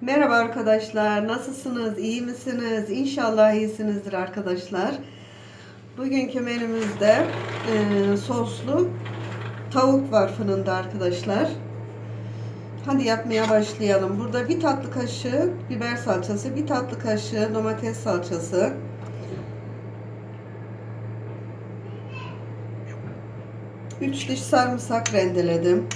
Merhaba arkadaşlar, nasılsınız? İyi misiniz? İnşallah iyisinizdir arkadaşlar. Bugünkü menümüzde e, soslu tavuk var fırında arkadaşlar. Hadi yapmaya başlayalım. Burada bir tatlı kaşığı biber salçası, bir tatlı kaşığı domates salçası, üç diş sarımsak rendeledim.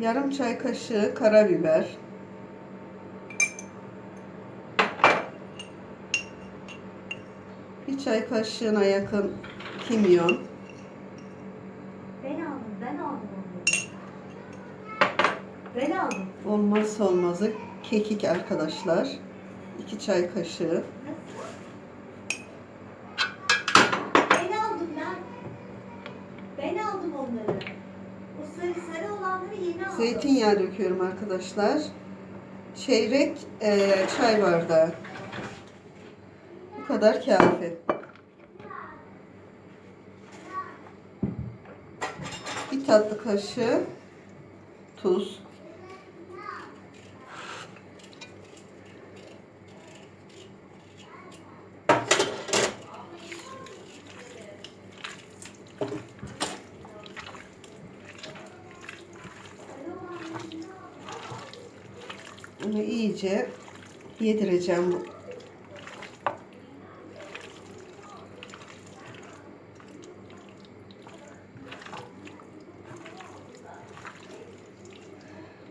Yarım çay kaşığı karabiber. Bir çay kaşığına yakın kimyon. Ben aldım, ben aldım. Ben aldım. Olmazsa olmazı kekik arkadaşlar. 2 çay kaşığı. Ben Zeytinyağı döküyorum arkadaşlar. Çeyrek eee, çay bardağı. Bu kadar kafi. Bir tatlı kaşığı tuz. Bunu iyice yedireceğim.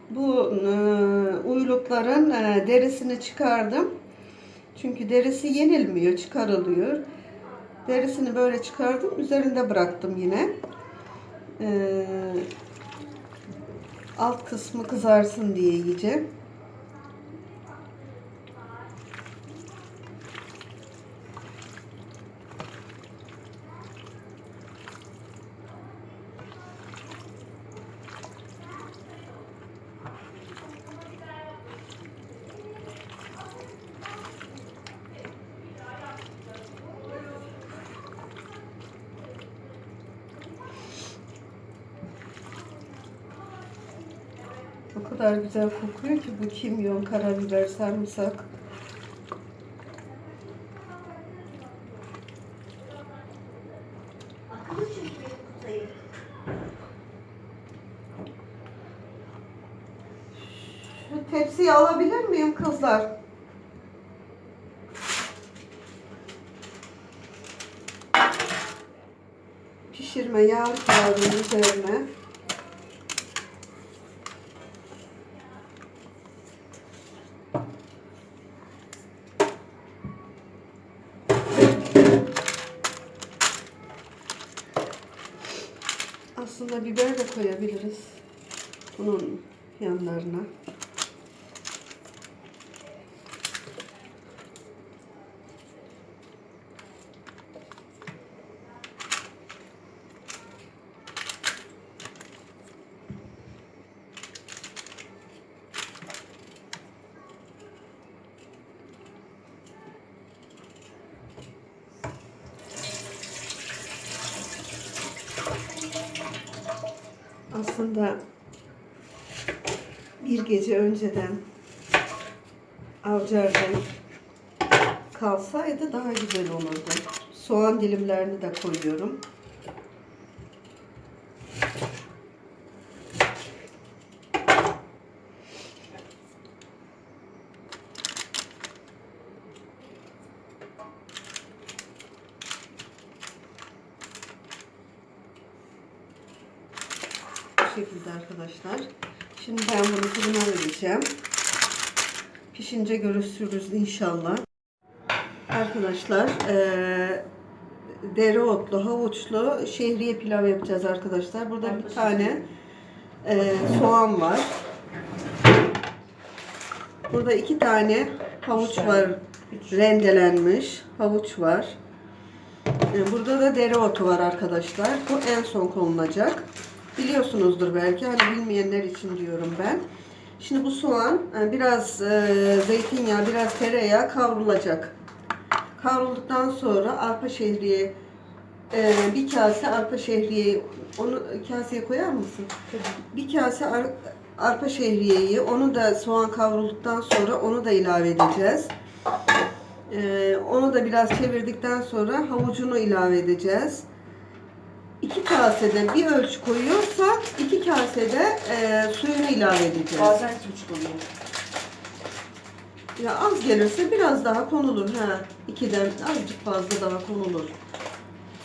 Bu e, uylukların e, derisini çıkardım. Çünkü derisi yenilmiyor, çıkarılıyor. Derisini böyle çıkardım, üzerinde bıraktım yine. E, alt kısmı kızarsın diye iyice. O kadar güzel kokuyor ki bu kimyon, karabiber, sarımsak. Şu tepsiyi alabilir miyim kızlar? Pişirme yağ kağıdının üzerine. Aslında biber de koyabiliriz. Bunun yanlarına. Aslında bir gece önceden avcardan kalsaydı daha güzel olurdu. Soğan dilimlerini de koyuyorum. Şekilde arkadaşlar. Şimdi ben bunu fırına vereceğim. Pişince görüşürüz inşallah. Arkadaşlar eee dereotlu, havuçlu şehriye pilav yapacağız arkadaşlar. Burada bir tane eee, soğan var. Burada iki tane havuç var rendelenmiş. Havuç var. Ee, Burada da dereotu var arkadaşlar. Bu en son konulacak. Biliyorsunuzdur belki. Hani bilmeyenler için diyorum ben. Şimdi bu soğan e, biraz e, zeytinyağı, biraz tereyağı kavrulacak. Kavrulduktan sonra arpa şehriye Ee, bir kase arpa şehriyeyi onu kaseye koyar mısın? Bir kase ar- arpa şehriyeyi onu da soğan kavrulduktan sonra onu da ilave edeceğiz. Onu da biraz çevirdikten sonra havucunu ilave edeceğiz. İki kasede bir ölçü koyuyorsak iki kasede e, suyunu ilave edeceğiz. Bazen iki buçuk oluyor. Ya az gelirse biraz daha konulur ha. İkiden azıcık fazla daha konulur.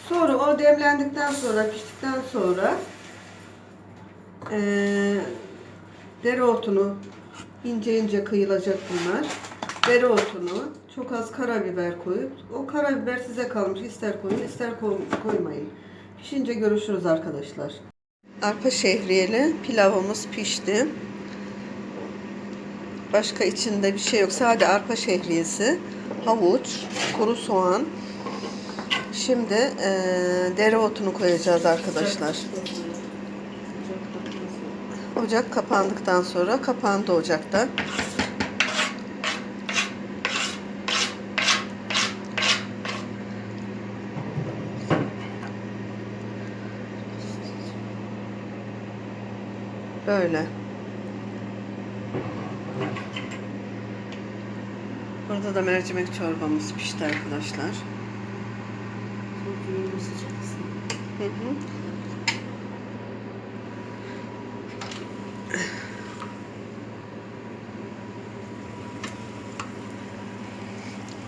Sonra o demlendikten sonra, piştikten sonra eee dereotunu ince ince kıyılacak bunlar. Dereotunu, çok az karabiber koyup, o karabiber size kalmış. İster koyun, ister koy- koymayın. Pişince görüşürüz arkadaşlar. Arpa şehriyeli pilavımız pişti. Başka içinde bir şey yok. Sadece arpa şehriyesi, havuç, kuru soğan. Şimdi eee dereotunu koyacağız arkadaşlar. Ocak kapandıktan sonra kapandı ocakta. Böyle. Burada da mercimek çorbamız pişti arkadaşlar. Hı hı.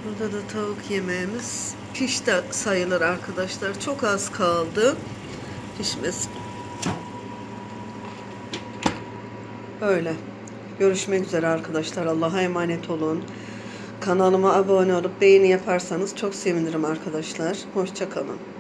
Burada da tavuk yemeğimiz pişti sayılır arkadaşlar. Çok az kaldı pişmesi. Öyle. Görüşmek üzere arkadaşlar. Allah'a emanet olun. Kanalıma abone olup beğeni yaparsanız çok sevinirim arkadaşlar. Hoşçakalın.